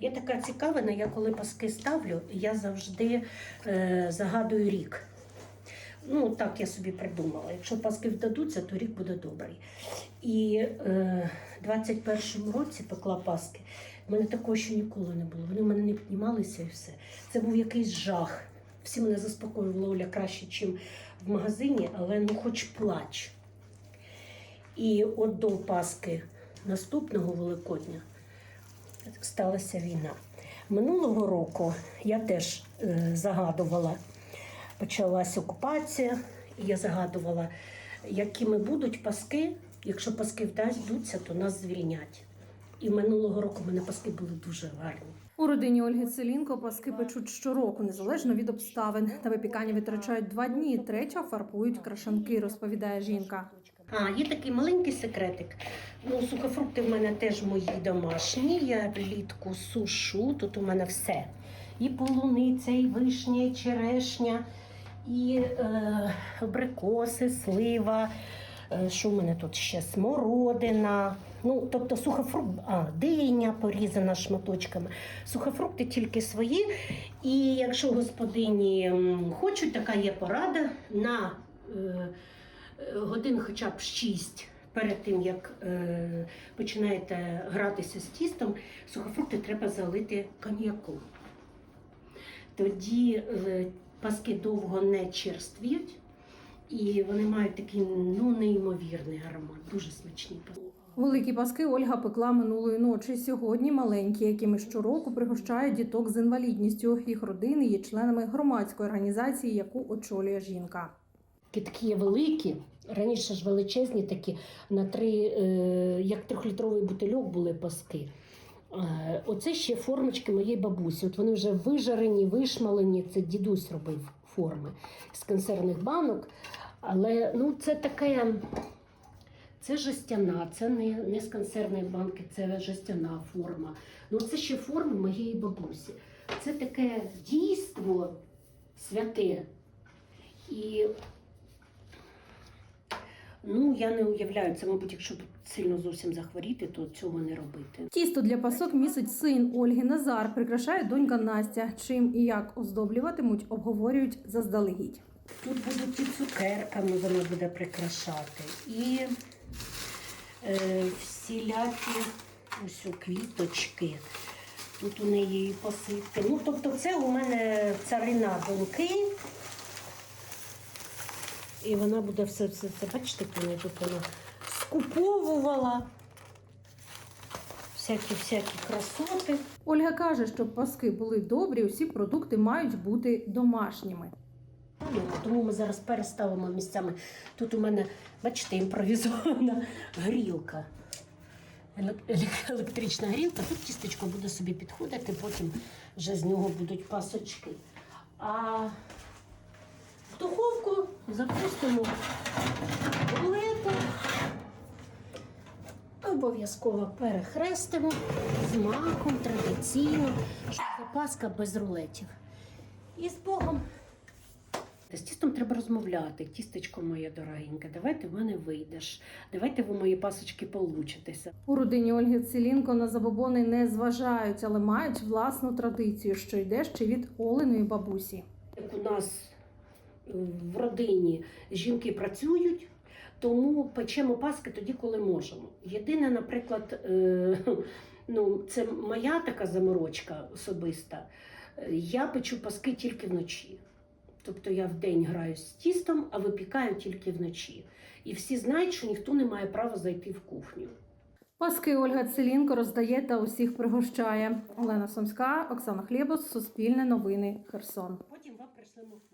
Я така цікавина, я коли паски ставлю, я завжди е, загадую рік. Ну, так я собі придумала. Якщо паски вдадуться, то рік буде добрий. І е, в 21-му році пекла паски. У мене такого ще ніколи не було. Вони в мене не піднімалися і все. Це був якийсь жах. Всі мене заспокоювали Оля краще, ніж в магазині, але ну хоч плач. І от до Паски наступного Великодня сталася війна. Минулого року я теж е, загадувала, почалась окупація, і я загадувала, якими будуть паски. Якщо паски вдасться, то нас звільнять. І минулого року мене паски були дуже гарні. У родині Ольги Целінко паски печуть щороку, незалежно від обставин. На випікання витрачають два дні. Третя фарбують крашанки, розповідає жінка. А, є такий маленький секретик. Ну, сухофрукти в мене теж мої домашні. Я влітку сушу. Тут у мене все. І полуниця, і вишня, і черешня, і е, абрикоси, слива. Е, Що в мене тут ще? Смородина. Ну, тобто сухофрукт, а, диня порізана шматочками. Сухофрукти тільки свої. І якщо господині хочуть, така є порада на е, е, годин хоча б 6 перед тим, як е, починаєте гратися з тістом, сухофрукти треба залити коньяком. Тоді е, паски довго не черствіють. І вони мають такий ну неймовірний аромат, дуже смачні. Великі паски Ольга пекла минулої ночі. Сьогодні маленькі, якими щороку пригощають діток з інвалідністю. Їх родини є членами громадської організації, яку очолює жінка. Такі є великі, раніше ж величезні такі, на три, е, як трьохлітровий бутильок були паски. Е, Оце ще формочки моєї бабусі. От вони вже вижарені, вишмалені. Це дідусь робив форми з консервних банок. Але ну, це таке. Це жестяна, це не, не з консервної банки, це жестяна форма. Ну це ще форми моєї бабусі. Це таке дійство святе. І ну, я не уявляю, це, мабуть, якщо сильно зовсім захворіти, то цього не робити. Тісто для пасок місить син Ольги Назар. Прикрашає донька Настя. Чим і як оздоблюватимуть, обговорюють заздалегідь. Тут будуть і цукерками вона буде прикрашати, і е, всілякі ось у квіточки. Тут у неї посипки. Ну, тобто, це у мене царина доньки. І вона буде все все це, бачите, коли тут вона скуповувала всякі всякі красоти. Ольга каже, щоб паски були добрі, усі продукти мають бути домашніми. Тому ми зараз переставимо місцями. Тут у мене, бачите, імпровізована грілка. Елек- елек- Електрична грілка. Тут тістечко буде собі підходити, потім вже з нього будуть пасочки. А в духовку запустимо рулету. Обов'язково перехрестимо з маком традиційно, щоб запаска без рулетів. І з Богом. З тістом треба розмовляти. Тістечко моє дорогеньке, давайте в мене вийдеш. Давайте ви мої пасочки получитеся. У родині Ольги Целінко на забобони не зважають, але мають власну традицію, що йде ще від Олиної бабусі. Як у нас в родині жінки працюють, тому печемо паски тоді, коли можемо. Єдине, наприклад, е, ну, це моя така заморочка особиста. Я печу паски тільки вночі. Тобто я вдень граю з тістом, а випікаю тільки вночі. І всі знають, що ніхто не має права зайти в кухню. Паски Ольга Целінко роздає та усіх пригощає. Олена Сумська, Оксана Хлєбос, Суспільне новини, Херсон. Потім вам прийшлемо